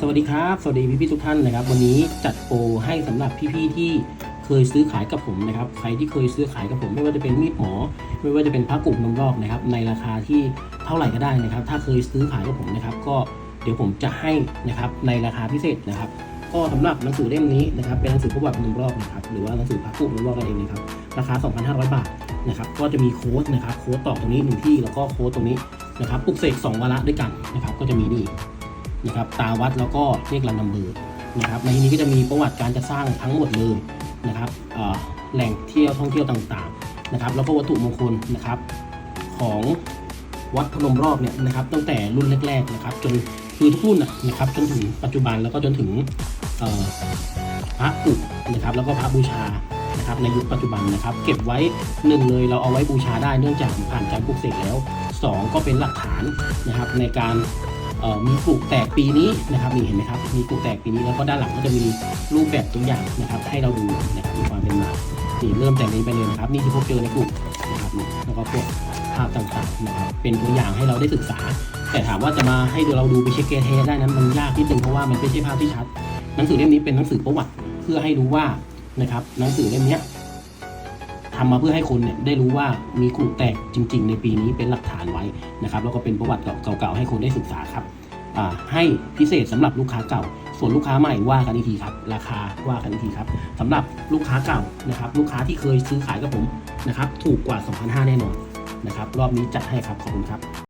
สวัสดีครับ สวัสดีพี่ๆทุกท่านนะครับ วันนี้จัดโปรให้สำหรับพี่ๆที่เคยซื้อขายกับผมนะครับ ใครที่เคยซื้อขายกับผม ไม่ว่าจะเป็นมีดหมอ ไม่ว่าจะเป็นพระกลุ่มนมรอกนะครับ ในราคาที่เท่าไหร่ก็ได้นะครับ ถ้าเคยซื้อขายกับผมนะครับ ก็เดี๋ยวผมจะให้นะครับในราคาพิเศษนะครับ ก็สำหรับหนังสือเล่มนี้นะครับ เป็นหนังสือประวัตินมรอกนะครับ หรือว่าหนังสือพระกลุ่มนมรอกกันเองนะครับ ราคา 2,500 บาทนะครับ ก็จะมีโค้ดนะครับ โค้ดต่อตรงนี้หนึ่งที่ แล้วก็โค้ดตรงนี้นะครับปลุกเสกสองวาระด้วยกันนะครับ ก็จะมีนี่ นะครับตาวัดแล้วก็เลขลันนัมเบอร์นะครับในที่นี้ก็จะมีประวัติการจะสร้างทั้งหมดเลยนะครับแหล่งเที่ยวท่องเที่ยวต่างๆนะครับ แล้วก็วัตถุมงคลนะครับของวัดพนมรอบเนี่ยนะครับ ตั้งแต่รุ่นแรกๆนะครับจนคือทุกรุ่นนะครับจนถึงปัจจุบันแล้วก็จนถึงเอ่อพระอุนะครับ แล้วก็พระบูชานะครับในยุคปัจจุบันนะครับ เก็บไว้หนึ่งเลยเราเอาไว้บูชาได้เนื่องจากผ่านการปลูกเสกแล้วสองก็เป็นหลักฐานนะครับในการ มีกรุแตกปีนี้นะครับนี่เห็นไหมครับมีกรุแตกปีนี้แล้วก็ด้านหลังก็จะมีรูปแบบตัวอย่างนะครับ ให้เราดูนะครับมีความเป็นมานี่เริ่มจากนี้ไปเลยนะครับ นี่ที่พบเจอในกลุ่มนะครับแล้วก็พวกภาพต่างๆนะครับเป็นตัวอย่างให้เราได้ศึกษา แต่ถามว่าจะมาให้เราดูไปเช็คเกเทได้นั้นมันยากนิดนึงเพราะว่ามันไม่ใช่ภาพที่ชัดหนังสือเล่มนี้เป็นหนังสือประวัติเพื่อให้รู้ว่านะครับหนังสือเล่มเนี้ย ทำมาเพื่อให้คนเนี่ยได้รู้ว่ามีกลุ่มแตกจริง ๆ ในปีนี้เป็นหลักฐานไว้นะครับ แล้วก็เป็นประวัติเก่าๆให้คนได้ศึกษาครับให้พิเศษสำหรับลูกค้าเก่า ส่วนลูกค้าใหม่ว่ากันอีกทีครับ ราคาว่ากันอีกทีครับสำหรับลูกค้าเก่านะครับ ลูกค้าที่เคยซื้อขายกับผมนะครับ ถูกกว่า 2,500 แน่นอนนะครับ รอบนี้จัดให้ครับ ขอบคุณครับ